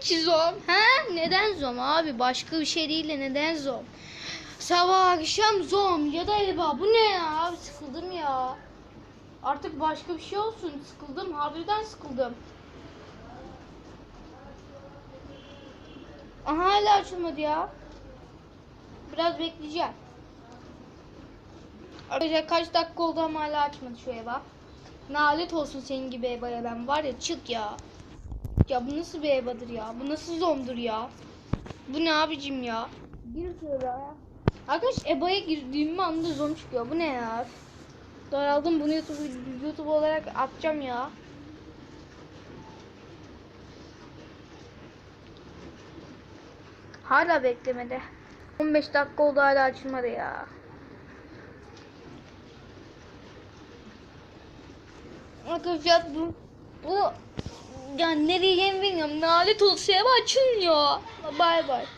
ki zom? He? Neden zom abi? Başka bir şey değil de neden zom? Sabah akşam zom ya da eba. Bu ne ya? Abi sıkıldım ya. Artık başka bir şey olsun. Sıkıldım. Harbiden sıkıldım. Aha hala açılmadı ya. Biraz bekleyeceğim. Arkadaşlar kaç dakika oldu ama hala açmadı şu eva. Nalet olsun senin gibi ebaya ben var ya çık ya. Ya bu nasıl bir ebadır ya? Bu nasıl zomdur ya? Bu ne abicim ya? Gir şöyle ya. Arkadaş ebaya girdiğim anda zom çıkıyor. Bu ne ya? Daraldım bunu YouTube, YouTube olarak atacağım ya. Hala beklemede. 15 dakika oldu hala açılmadı ya. Arkadaşlar bu bu ya ne diyeceğimi bilmiyorum. Nalet olsun eve açılmıyor. Bay bay.